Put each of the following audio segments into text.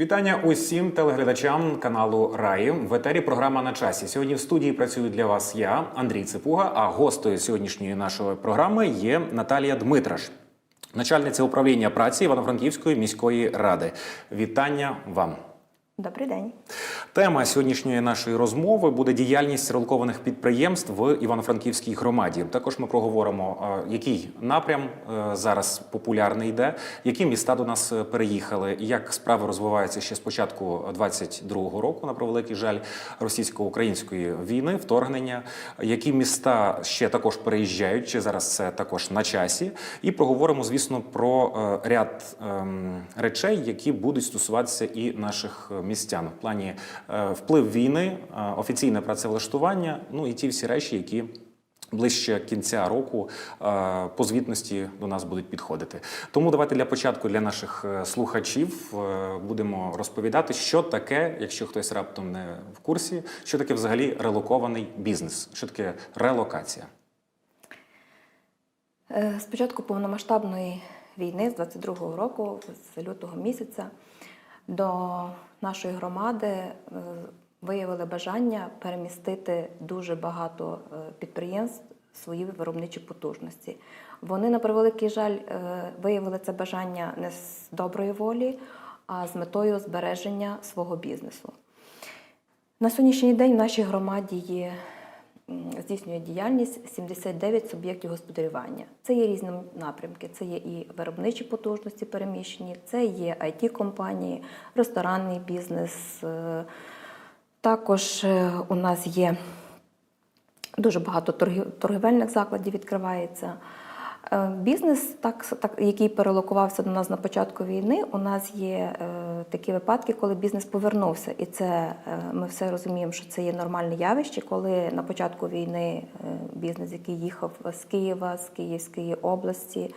Вітання усім телеглядачам каналу Раї. В етері програма на часі. Сьогодні в студії працюю для вас я, Андрій Ципуга. А гостею сьогоднішньої нашої програми є Наталія Дмитраш, начальниця управління праці Івано-Франківської міської ради. Вітання вам. Добрий день. Тема сьогоднішньої нашої розмови буде діяльність релокованих підприємств в Івано-Франківській громаді. Також ми проговоримо, е, який напрям е, зараз популярний йде, які міста до нас е, переїхали, як справи розвиваються ще з початку 22-го року, на превеликий жаль, російсько-української війни, вторгнення, які міста ще також переїжджають, чи зараз це також на часі. І проговоримо, звісно, про ряд ем, речей, які будуть стосуватися і наших е, містян в плані е, вплив війни, е, офіційне працевлаштування, ну і ті всі речі, які. Ближче кінця року е, по звітності до нас будуть підходити. Тому давайте для початку для наших слухачів будемо розповідати, що таке, якщо хтось раптом не в курсі, що таке взагалі релокований бізнес, що таке релокація. Е, З початку повномасштабної війни з 22-го року, з лютого місяця, до нашої громади е, виявили бажання перемістити дуже багато е, підприємств свої виробничі потужності. Вони, на превеликий жаль, е, виявили це бажання не з доброї волі, а з метою збереження свого бізнесу. На сьогоднішній день в нашій громаді є здійснює діяльність 79 суб'єктів господарювання. Це є різні напрямки. Це є і виробничі потужності переміщені, це є it компанії ресторанний бізнес. е, Також е, у нас є дуже багато торгівельних закладів відкривається. Е, Бізнес, так, так, який перелокувався до нас на початку війни, у нас є е, такі випадки, коли бізнес повернувся. І це е, ми все розуміємо, що це є нормальне явище, коли на початку війни е, бізнес, який їхав з Києва, з Київської області,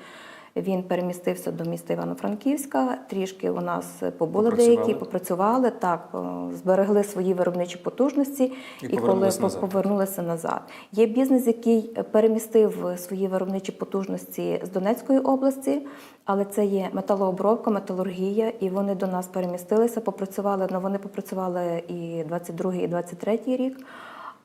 він перемістився до міста Івано-Франківська. Трішки у нас побули Попрацювали. деякі, попрацювали так, е, зберегли свої виробничі потужності, І коли повернулися по- назад. повернулися назад. Є бізнес, який перемістив свої виробничі потужності з Донецької області, але це є металообробка, металургія, і вони до нас перемістилися, попрацювали. Ну вони попрацювали і 22 і 23 рік.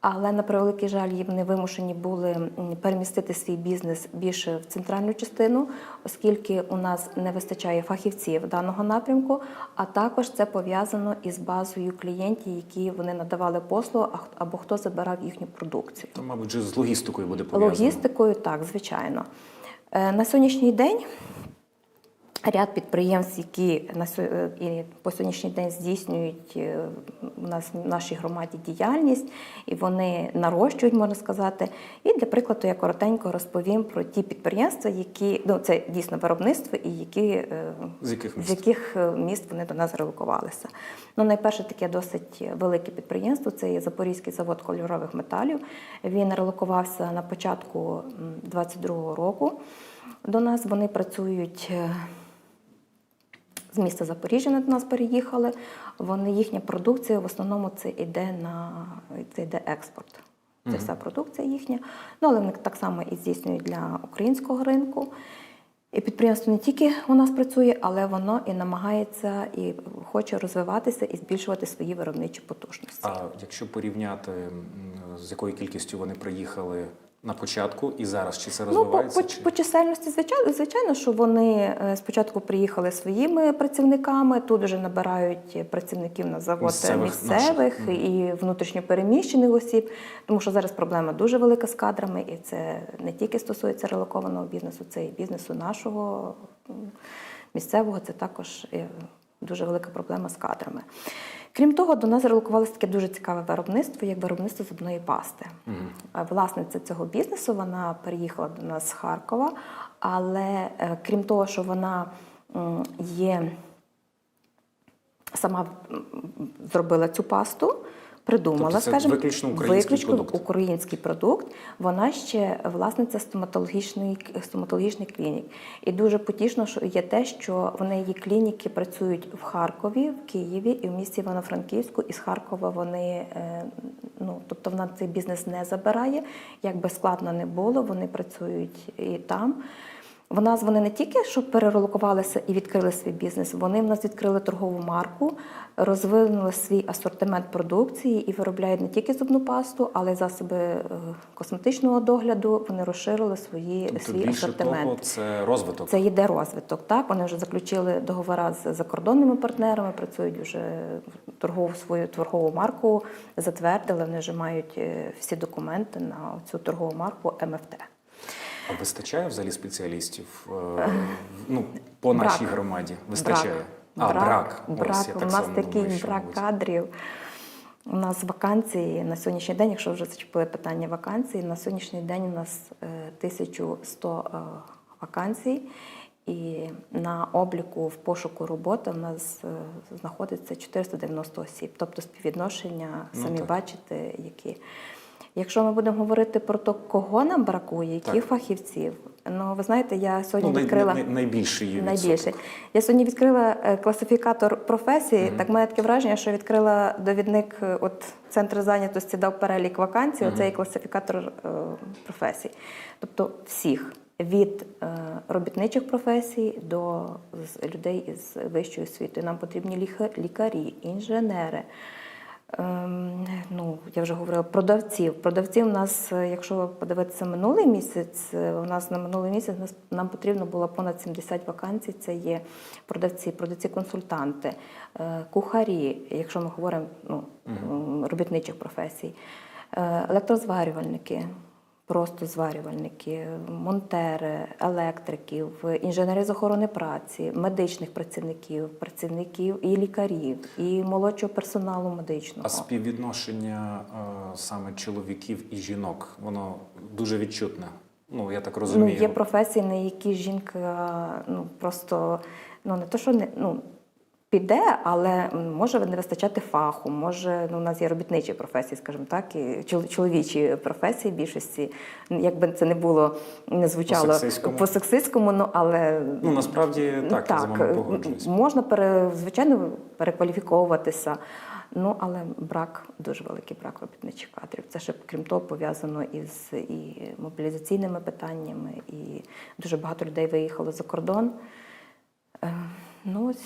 Але на превеликий жаль, їм не вимушені були перемістити свій бізнес більше в центральну частину, оскільки у нас не вистачає фахівців даного напрямку. А також це пов'язано із базою клієнтів, які вони надавали послугу, або хто забирав їхню продукцію. То, мабуть, з логістикою буде пов'язано. Логістикою, так, звичайно. Е, На сьогоднішній день ряд підприємств, які на е, і по сьогоднішній день здійснюють е, у нас в нашій громаді діяльність, і вони нарощують, можна сказати. І для прикладу я коротенько розповім про ті підприємства, які ну це дійсно виробництво, і які е, З яких міст? з яких міст вони до нас релокувалися. Ну, найперше таке досить велике підприємство це є Запорізький завод кольорових металів. Він релокувався на початку 22-го року. До нас вони працюють. З міста Запоріжжя до нас переїхали. Вони їхня продукція в основному це йде на це йде експорт. Це вся продукція їхня. Ну але вони так само і здійснюють для українського ринку. І підприємство не тільки у нас працює, але воно і намагається і хоче розвиватися і збільшувати свої виробничі потужності. А якщо порівняти, з якою кількістю вони приїхали на початку і зараз, чи це Ну, по, розвивається? по, чи... по чисельності, звичайно, звичайно, що вони е, спочатку приїхали своїми працівниками, тут вже набирають працівників на завод Місцевих місцевих, наших. і внутрішньопереміщених осіб, тому що зараз проблема дуже велика з кадрами, і це не тільки стосується релокованого бізнесу, це і бізнесу нашого місцевого, це також е, дуже велика проблема з кадрами. Крім того, до нас релокувалося таке дуже цікаве виробництво, як виробництво зубної пасти. А Власниця цього бізнесу вона переїхала до нас з Харкова, але е, крім того, що вона є сама зробила цю пасту, придумала, Тобто це скажімо, виключно український виключно продукт? український продукт. Вона ще власниця стоматологічної стоматологічних клінік. І дуже потішно, що є те, що в неї клініки працюють в Харкові, в Києві і в місті Івано-Франківську. І з Харкова вони е, ну тобто вона цей бізнес не забирає. Як би складно не було, вони працюють і там. В нас вони не тільки що перерелокувалися і відкрили свій бізнес, вони в нас відкрили торгову марку, розвинули свій асортимент продукції і виробляють не тільки зубну пасту, але й засоби е, косметичного догляду. Вони розширили свої Тобто свій більше асортимент. того, це розвиток. Це йде розвиток. Так вони вже заключили договори з закордонними партнерами, працюють вже торгову свою торгову марку, затвердили. Вони вже мають е, всі документи на цю торгову марку МФТ. А вистачає взагалі спеціалістів е, ну, по нашій громаді? Вистачає? А, брак. брак. Ось, я У нас такий думаю, брак мабуть. кадрів. У нас вакансії на сьогоднішній день, якщо вже зачепили питання вакансій, на сьогоднішній день у нас е, 1100 е, вакансій. І на обліку в пошуку роботи в нас е, знаходиться 490 осіб, тобто співвідношення, Ну, самі так. бачите, які. Якщо ми будемо говорити про те, кого нам бракує, яких Так. фахівців, ну ви знаєте, я сьогодні Ну, відкрила най, найбільший є найбільше. Я сьогодні відкрила е, класифікатор професії. Так має таке враження, що відкрила довідник, е, от центр зайнятості дав перелік вакансій. Оце є класифікатор е, професій. Тобто всіх від е, робітничих професій до з- людей із вищою освітою. Нам потрібні лікарі, інженери. Ем, ну, я вже говорила продавців. Продавців у нас, е, якщо подивитися минулий місяць, е, у нас на минулий місяць нам потрібно було понад 70 вакансій. Це є продавці, продавці-консультанти, е, кухарі, якщо ми говоримо ну, робітничих професій, електрозварювальники. Просто зварювальники, монтери, електриків, інженери з охорони праці, медичних працівників, працівників і лікарів, і молодшого персоналу медичного. А співвідношення е, саме чоловіків і жінок, воно дуже відчутне. Ну, я так розумію. Ну, є професії, на які жінка ну просто ну не то, що не ну. Піде, але може не вистачати фаху, може ну, у нас є робітничі професії, скажімо так, і чол- чоловічі професії більшості. Якби це не було не звучало По-сексистському. по-сексистському, ну але Ну, насправді так, я з вами е, погоджуюсь. можна пере, звичайно перекваліфіковуватися. Ну але брак дуже великий брак робітничих кадрів. Це ще крім того пов'язано із і мобілізаційними питаннями, і дуже багато людей виїхало за кордон. Е, Ну ось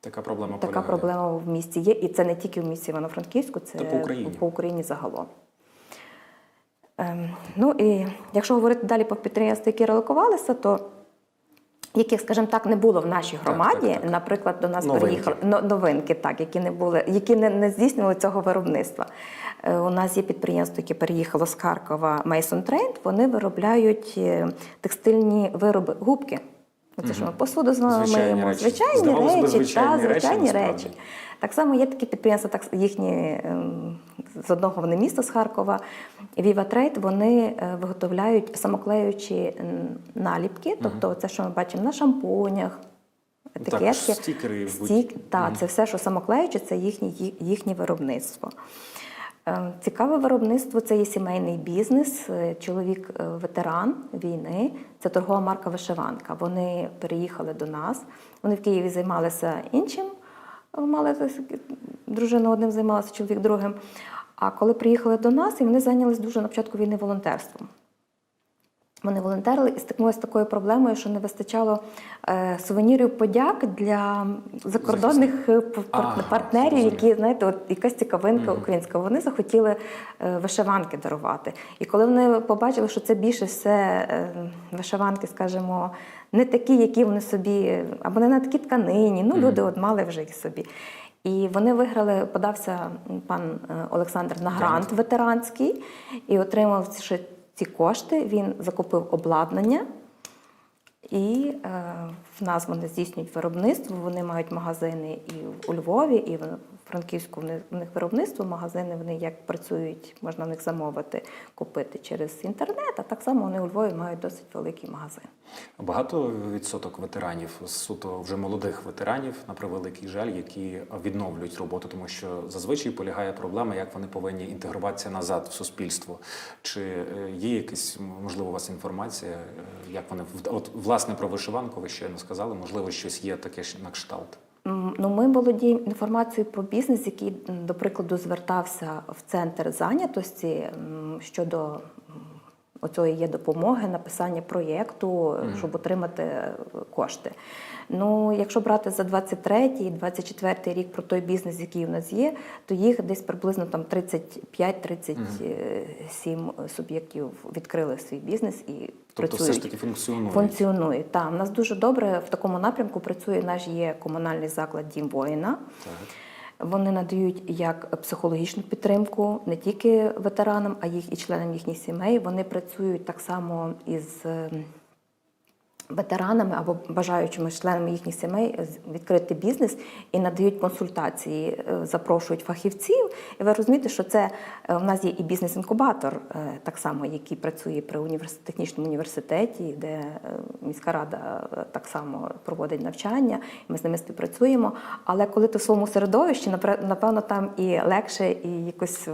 Така проблема така полягає. проблема в місті є, і це не тільки в місті Івано-Франківську, це по Україні. по Україні загалом. Ем, ну і якщо говорити далі про підприємства, які релокувалися, то яких, скажімо так, не було в нашій громаді, так, так. наприклад, до нас Новинки. переїхали но- новинки, так, які не були, які не, не здійснювали цього виробництва. Е, У нас є підприємство, яке переїхало з Харкова Mason Trade, Вони виробляють е, текстильні вироби, губки. Оце що ми посуду з вами миємо, звичайні речі, звичайні та, речі. Так само є такі підприємства, так їхні ем, з одного вони міста з Харкова. Viva Trade, вони е, виготовляють самоклеючі наліпки, тобто це, що ми бачимо на шампунях, етикетки. Стік, так, це все, що самоклеюче, це їхнє, їхнє виробництво. Е, Цікаве виробництво це є сімейний бізнес. Е, Чоловік е, ветеран війни, це торгова марка Вишиванка. Вони переїхали до нас. Вони в Києві займалися іншим. Мали дружина одним займалася, чоловік другим. А коли приїхали до нас, і вони зайнялися дуже на початку війни волонтерством. Вони волонтерили і стикнулися з такою проблемою, що не вистачало е, сувенірів подяк для закордонних е, А, партнерів, які знаєте, от якась цікавинка українська. Вони захотіли е, вишиванки дарувати. І коли вони побачили, що це більше все е, вишиванки, скажімо, не такі, які вони собі, або не на такій тканині. Ну, люди от мали вже їх собі. І вони виграли, подався пан е, Олександр на грант ветеранський і отримав ще ці кошти. Він закупив обладнання. І е, в нас вони здійснюють виробництво. Вони мають магазини і у Львові, і в Франківську. В них, виробництво, магазини вони як працюють, можна в них замовити, купити через інтернет. А так само вони у Львові мають досить великий магазин. Багато відсоток ветеранів, суто вже молодих ветеранів, на превеликий жаль, які відновлюють роботу, тому що зазвичай полягає проблема, як вони повинні інтегруватися назад в суспільство. Чи е, є якась можливо у вас інформація, е, як вони от власне про вишиванку? Ви щойно сказали, можливо, щось є таке на кшталт. Ну, ми володіємо інформацією про бізнес, який, до прикладу, звертався в центр зайнятості щодо оцього є допомоги, написання проєкту, щоб отримати е, кошти. Ну, якщо брати за 23 і 24 рік про той бізнес, який у нас є, то їх десь приблизно там 35-37 суб'єктів відкрили свій бізнес і Тобто працюють. все ж таки функціонує. Функціонує. Так, у нас дуже добре в такому напрямку працює наш є комунальний заклад Дім воїна. Так. Вони надають як психологічну підтримку не тільки ветеранам, а їх і членам їхніх сімей. Вони працюють так само із е, ветеранами або бажаючими членами їхніх сімей відкрити бізнес і надають консультації, е, запрошують фахівців. І ви розумієте, що це е, в нас є і бізнес-інкубатор, е, так само, який працює при універс... технічному університеті, де е, міська рада е, так само проводить навчання. Ми з ними співпрацюємо. Але коли ти в своєму середовищі, напевно, там і легше, і якось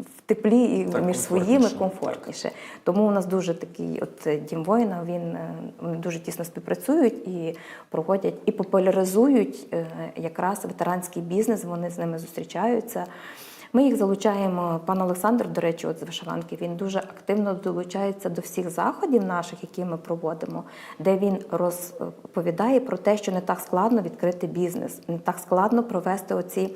в теплі, і Так, між своїми комфортніше. комфортніше. Тому у нас дуже такий от е, дім воїна. Він е, вони дуже тісно співпрацюють і проводять і популяризують е, якраз ветеранський бізнес. Вони з ними зустрічаються. Ми їх залучаємо. Пан Олександр, до речі, от з вишиванки, він дуже активно долучається до всіх заходів наших, які ми проводимо, де він розповідає про те, що не так складно відкрити бізнес, не так складно провести оці.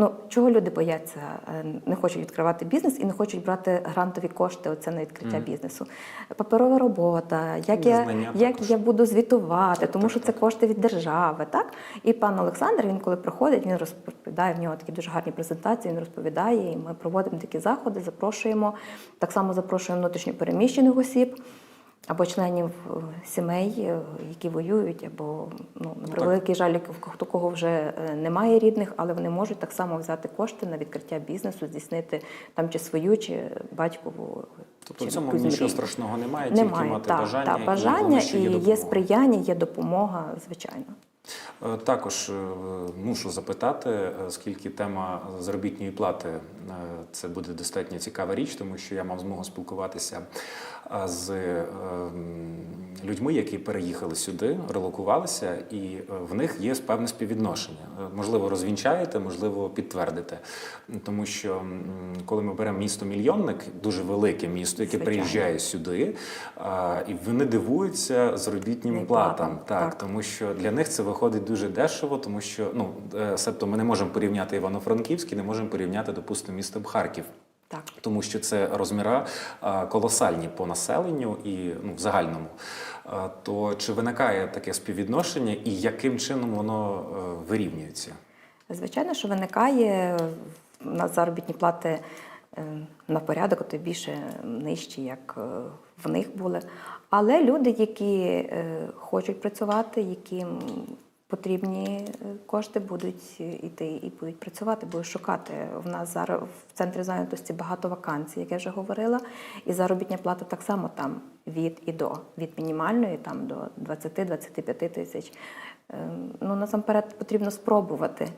Ну, чого люди бояться, е, не хочуть відкривати бізнес і не хочуть брати грантові кошти оце на відкриття бізнесу. Паперова робота, як, я, як також. я буду звітувати, Так, тому так, що це кошти від держави. Так? І пан Олександр, він коли приходить, він розповідає, в нього такі дуже гарні презентації, він розповідає, і ми проводимо такі заходи, запрошуємо. Так само запрошуємо внутрішньопереміщених осіб. Або членів е, сімей, е, які воюють, або ну, на так. превеликий жаль, в такого вже е, немає рідних, але вони можуть так само взяти кошти на відкриття бізнесу, здійснити там чи свою, чи батькову. Тобто в цьому нічого страшного немає, тільки Немає, мати так, бажання, так, і бажання що і є є, сприяння, є допомога, звичайно. Також мушу запитати, оскільки тема заробітної плати це буде достатньо цікава річ, тому що я мав змогу спілкуватися з е, людьми, які переїхали сюди, релокувалися, і е, в них є певне співвідношення. Е, Можливо, розвінчаєте, можливо, підтвердите. Тому що коли ми беремо місто мільйонник, дуже велике місто, яке Звичайно. приїжджає сюди, і вони дивуються заробітним Не платам. Так, так. тому що для них це виходить дуже дешево, тому що ну себто ми не можемо порівняти Івано-Франківський, не можемо порівняти, допустимо, місто Харків. Так. Тому що це розміра колосальні по населенню і ну, в загальному. То чи виникає таке співвідношення і яким чином воно е, вирівнюється? Звичайно, що виникає у нас заробітні плати е, на порядок, то більше нижчі, як е, в них були. Але люди, які хочуть працювати, яким потрібні е, кошти, будуть іти і будуть працювати, будуть шукати. В нас зараз в центрі зайнятості багато вакансій, як я вже говорила, і заробітня плата так само там від і до, від мінімальної там до 20-25 тисяч. Е, Ну, насамперед потрібно спробувати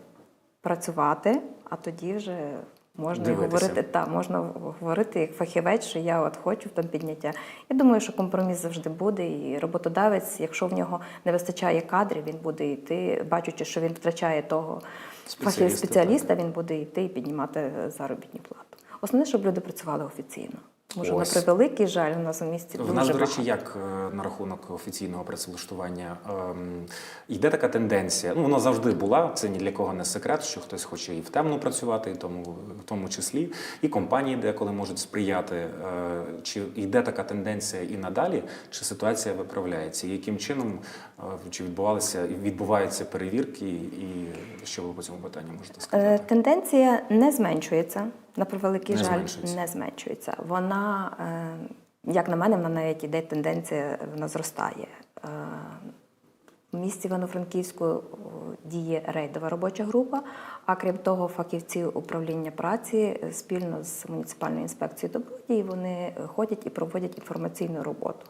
працювати, а тоді вже можна Дивитися. говорити, та, можна говорити як фахівець, що я от хочу там підняття. Я думаю, що компроміс завжди буде, і роботодавець, якщо в нього не вистачає кадрів, він буде йти, бачучи, що він втрачає того Спеціаліста, спеціаліста, він буде йти і піднімати заробітну плату. Основне, щоб люди працювали офіційно. Ось. на превеликий жаль, у нас у місті дуже В нас, до багато. речі, як е, на рахунок офіційного працевлаштування ем, йде така тенденція. Ну, вона завжди була. Це ні для кого не секрет, що хтось хоче і в темну працювати, і тому в тому числі, і компанії деколи можуть сприяти. Е, Чи йде така тенденція і надалі, чи ситуація виправляється? І яким чином е, чи відбувалися відбуваються перевірки, і що ви по цьому питанню можете сказати? Тенденція не зменшується. На превеликий Не жаль, зменшується. не зменшується. Вона, е, як на мене, вона навіть іде тенденція, вона зростає. Е, В місті Івано-Франківську діє рейдова робоча група, а крім того, фахівці управління праці е, спільно з муніципальною інспекцією добродії вони е, ходять і проводять інформаційну роботу.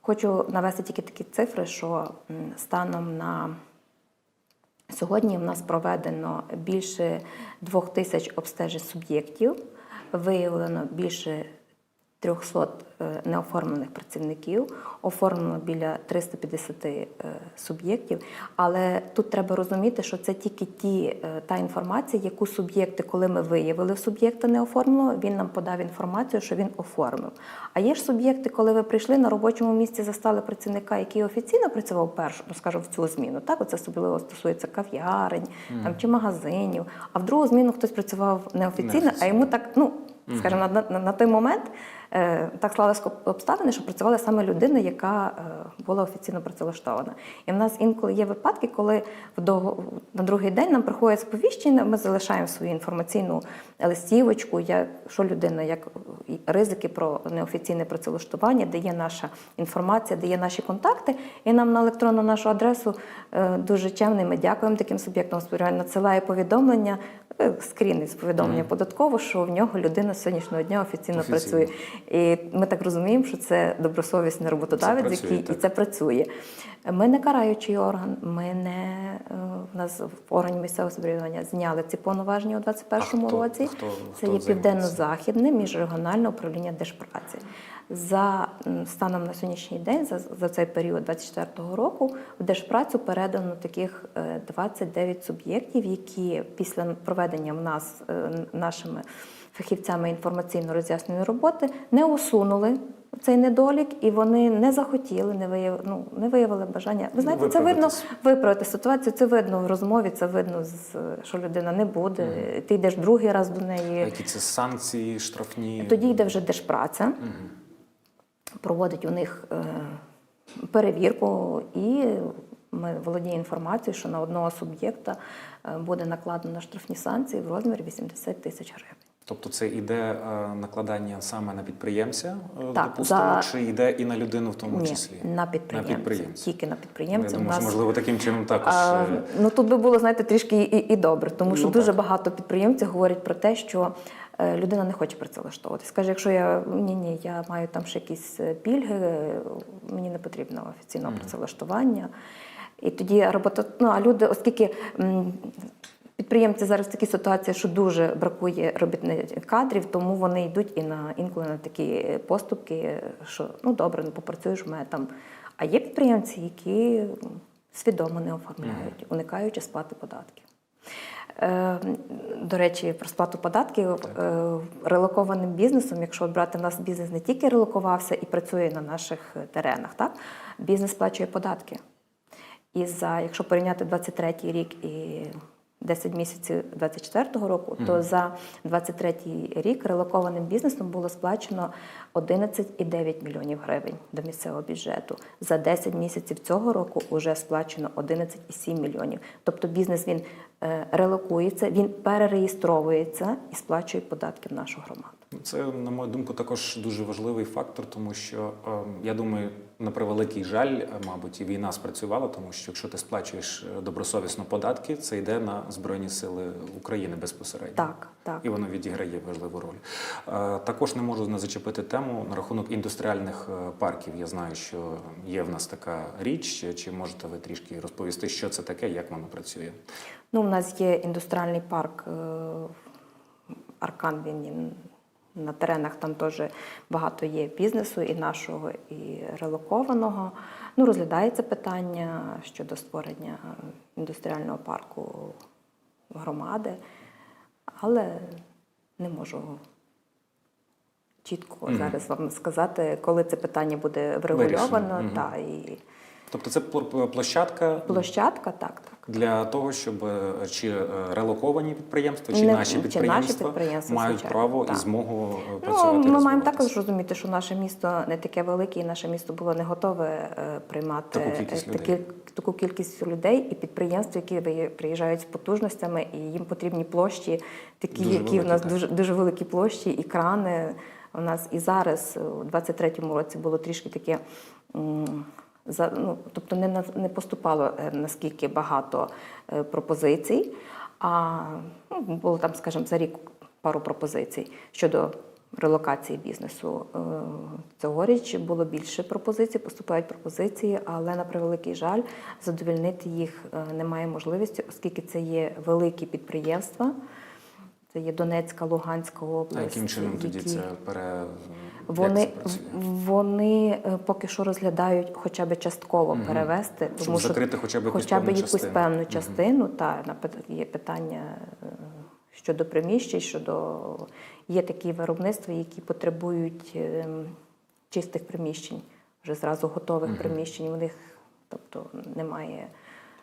Хочу навести тільки такі цифри, що станом на Сьогодні в нас проведено більше двох тисяч обстежень суб'єктів, виявлено більше 300 е, неоформлених працівників, оформлено біля 350 е, суб'єктів. Але тут треба розуміти, що це тільки ті, е, та інформація, яку суб'єкти, коли ми виявили суб'єкта неоформленого, він нам подав інформацію, що він оформив. А є ж суб'єкти, коли ви прийшли на робочому місці, застали працівника, який офіційно працював першу, ну скажімо, в цю зміну. Так, оце особливо стосується кав'ярень там, чи магазинів. А в другу зміну хтось працював неофіційно, а йому так, ну скажімо, на, на, на той момент так склалися обставини, що працювала саме людина, яка е, була офіційно працевлаштована. І в нас інколи є випадки, коли на другий день нам приходять сповіщення, ми залишаємо свою інформаційну листівочку, що людина, як ризики про неофіційне працевлаштування, де є наша інформація, де є наші контакти, і нам на електронну нашу адресу е, дуже чемний. Ми дякуємо таким суб'єктам господарювання, надсилає повідомлення, е, скрін із повідомлення податково, що в нього людина з сьогоднішнього дня офіційно, Офіційно. працює. І ми так розуміємо, що це добросовісний роботодавець, Це працює, який так. і це працює. Ми не караючий орган, ми не е, в нас в органі місцевого самоврядування зняли ці повноваження у 2021 хто- році. хто- це хто є південно-західне міжрегіональне управління держпраці. За станом на сьогоднішній день, за, за цей період 24 року, в держпрацю передано таких е, 29 суб'єктів, які після проведення в нас е, нашими фахівцями інформаційно-роз'ясненої роботи не усунули цей недолік, і вони не захотіли, не виявили, ну, не виявили бажання. Ви знаєте, це видно виправити ситуацію. Це видно в розмові, це видно, що людина не буде. Ти йдеш другий раз до неї. Які це санкції, штрафні? Тоді йде вже держпраця, проводить у них е, перевірку, і ми володіємо інформацією, що на одного суб'єкта е, буде накладено штрафні санкції в розмірі 80 тисяч гривень. Тобто це йде е, накладання саме на підприємця, е, Так, допустимо, за- чи йде і на людину в тому Ні, числі? на підприємця. підприємця. Тільки на Я думаю, У що, нас можливо, таким чином також. А, е, ну тут би було, знаєте, трішки і, і добре, тому що Ну, дуже так. багато підприємців говорять про те, що людина не хоче працевлаштовуватись. Каже, якщо я ні, ні, я маю там ще якісь пільги, мені не потрібно офіційного працевлаштування. І тоді робота, ну а люди, оскільки. Підприємці зараз в такій ситуації, що дуже бракує робітних кадрів, тому вони йдуть і на інколи на такі поступки, що ну добре, ну попрацюєш в мене там. А є підприємці, які свідомо не оформляють, уникаючи сплати податків. Е, До речі, про сплату податків е, релокованим бізнесом, якщо брати нас бізнес не тільки релокувався і працює на наших теренах, так бізнес сплачує податки. І за, якщо порівняти 23-й рік і 10 місяців 24 року, то за 23 рік релокованим бізнесом було сплачено 11,9 мільйонів гривень до місцевого бюджету. За 10 місяців цього року вже сплачено 11,7 мільйонів. Тобто бізнес він е, релокується, він перереєстровується і сплачує податки в нашу громаду. Це, на мою думку, також дуже важливий фактор, тому що е, я думаю, на превеликий жаль, е, мабуть, і війна спрацювала, тому що якщо ти сплачуєш е, добросовісно податки, це йде на Збройні Сили України безпосередньо. Так, так. І воно відіграє важливу роль. Е, Також не можу не зачепити тему на рахунок індустріальних парків. Я знаю, що є в нас така річ. Чи можете ви трішки розповісти, що це таке, як воно працює? Ну, у нас є індустріальний парк Аркан. Він на теренах там теж багато є бізнесу і нашого, і релокованого. Ну, розглядається питання щодо створення індустріального парку громади, але не можу чітко зараз вам сказати, коли це питання буде врегульовано. Вирішено, мгм. Та, і Тобто це площадка площадка, так, так. для того, щоб е, чи е, релоковані підприємства, чи Не- наші чи наші підприємства, підприємства, мають звичайно, право так. і змогу е, Ну, працювати. ми маємо також розуміти, що наше місто не таке велике, і наше місто було не готове е, приймати Таку кількість е, людей. таку кількість людей і підприємств, які приїжджають з потужностями, і їм потрібні площі, такі, Дуже які в нас так. дуже дуже великі площі, і крани. У нас і зараз, у 23-му році, було трішки таке. За, ну, тобто не, не поступало е, наскільки багато е, пропозицій, а ну, було там, скажімо, за рік пару пропозицій щодо релокації бізнесу. Е, Цьогоріч було більше пропозицій, поступають пропозиції, але на превеликий жаль, задовільнити їх немає можливості, оскільки це є великі підприємства. Це є Донецька, Луганська область. А яким чином тоді це пере Вони, це вони е, поки що розглядають хоча б частково Мгм. перевести, Щоб тому що закрити хоча б якусь хоча б певну якусь частину. певну Мгм. частину. Та на є питання е, щодо приміщень, щодо є такі виробництва, які потребують е, чистих приміщень, вже зразу готових Мгм. приміщень. У них тобто немає.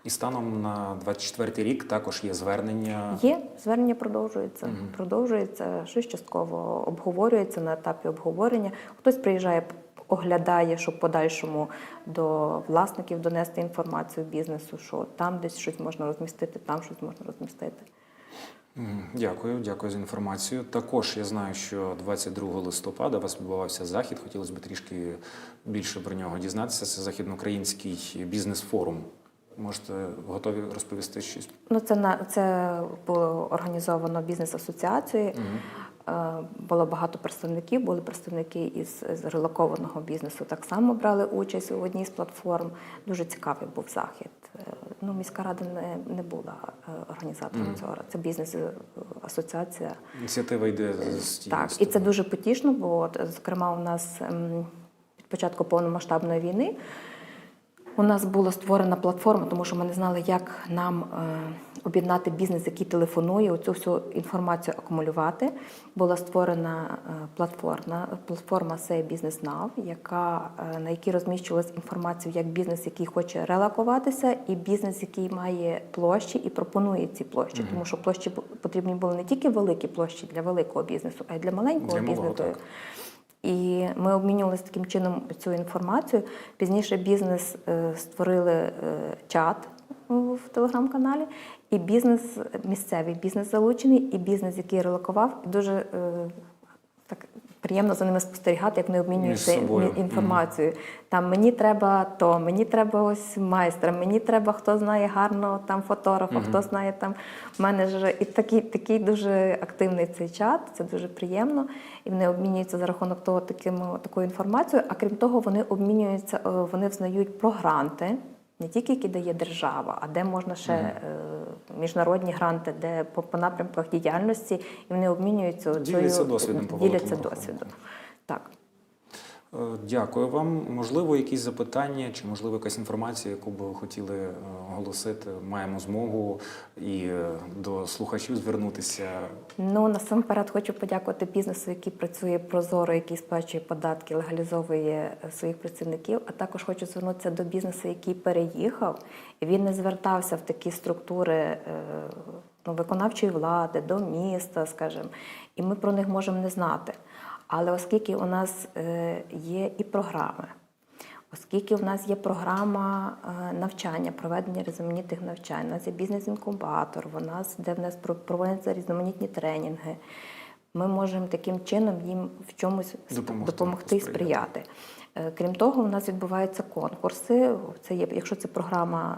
І станом на 24-й рік також є звернення. Є звернення продовжується. Мгм. Продовжується, щось частково обговорюється на етапі обговорення. Хтось приїжджає, оглядає, щоб подальшому до власників донести інформацію бізнесу, що там десь щось можна розмістити, там щось можна розмістити. Дякую, дякую за інформацію. Також я знаю, що 22 листопада у вас відбувався захід. Хотілося б трішки більше про нього дізнатися. Це західноукраїнський бізнес-форум. Можете готові розповісти щось? Ну, це на це було організовано бізнес-асоціацією. Е, Було багато представників, були представники із, з релокованого бізнесу. Так само брали участь у одній з платформ. Дуже цікавий був захід. Е, Ну, міська рада не, не була е, організатором Мгм. цього. Це бізнес-асоціація. Ініціатива йде з тієї Так, і це дуже потішно, бо зокрема у нас ем, від початку повномасштабної війни у нас була створена платформа, тому що ми не знали, як нам е, об'єднати бізнес, який телефонує, оцю всю інформацію акумулювати. Була створена е, платформа, платформа Say Business Now, яка, е, на якій розміщувалась інформація як бізнес, який хоче релокуватися, і бізнес, який має площі і пропонує ці площі. Мгм. Тому що площі потрібні були не тільки великі площі для великого бізнесу, а й для маленького бізнесу. І ми обмінювалися таким чином цю інформацію. Пізніше бізнес е, створили е, чат в телеграм-каналі, і бізнес місцевий бізнес залучений, і бізнес, який релокував, і дуже е, так приємно за ними спостерігати, як вони обмінюються інформацією. Там мені треба то, мені треба ось майстра, мені треба хто знає гарно там фотографа, Мгм. хто знає там менеджера. І такий, такий дуже активний цей чат, це дуже приємно. І вони обмінюються за рахунок того таким, такою інформацією. А крім того, вони обмінюються, е, вони взнають про гранти. Не тільки які дає держава, а де можна ще е, міжнародні гранти, де по, по напрямках діяльності, і вони обмінюються Діляться цією- досвідом по діляться великому досвідом. Так. Е, Дякую вам. Можливо, якісь запитання чи можливо якась інформація, яку б ви хотіли е, оголосити. Маємо змогу і е, до слухачів звернутися. Ну насамперед хочу подякувати бізнесу, який працює прозоро, який сплачує податки, легалізовує своїх працівників. А також хочу звернутися до бізнесу, який переїхав. Він не звертався в такі структури ну, виконавчої влади, до міста, скажімо. І ми про них можемо не знати. Але оскільки у нас е, є і програми, Оскільки в нас є програма е, навчання, проведення різноманітних навчань, у нас є бізнес-інкубатор, у нас, де в нас проводяться різноманітні тренінги, ми можемо таким чином їм в чомусь Допомогти, допомогти і сприяти. Е, Крім того, у нас відбуваються конкурси. Це є, якщо це програма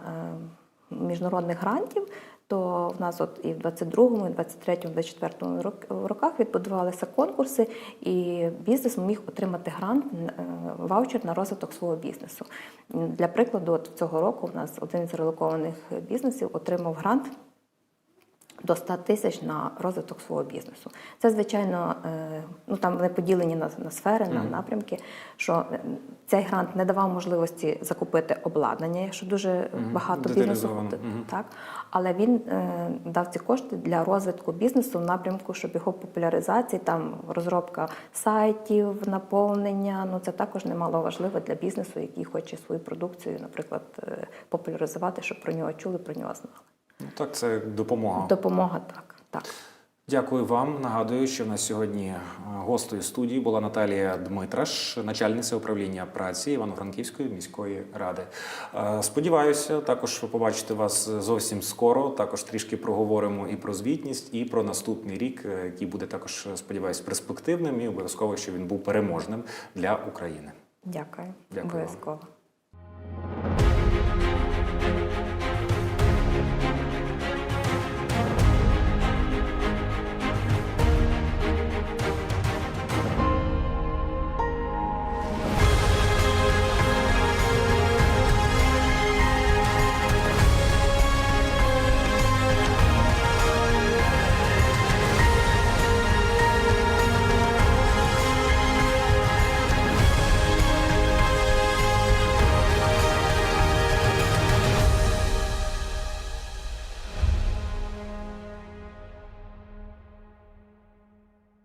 міжнародних грантів, то в нас от і в 22-му, і в 23-му, 24-му рок- роках відбудувалися конкурси, і бізнес міг отримати грант, е, ваучер на розвиток свого бізнесу. Для прикладу, от цього року у нас один з релокованих бізнесів отримав грант до 100 тисяч на розвиток свого бізнесу. Це, звичайно, е, ну там вони поділені на, на сфери, на напрямки. Що е, цей грант не давав можливості закупити обладнання, що дуже багато бізнесу так. Але він е, дав ці кошти для розвитку бізнесу в напрямку, щоб його популяризації, там розробка сайтів, наповнення. Ну це також немало важливо для бізнесу, який хоче свою продукцію, наприклад, популяризувати, щоб про нього чули, про нього знали. Ну так, це допомога. Допомога так. так. Дякую вам. Нагадую, що в нас сьогодні е, гостею студії була Наталія Дмитраш, начальниця управління праці Івано-Франківської міської ради. Е, Сподіваюся, також побачити вас зовсім скоро. Також трішки проговоримо і про звітність, і про наступний рік, е, який буде також, сподіваюся, перспективним і обов'язково, що він був переможним для України. Дякую. Дякую. Обов'язково.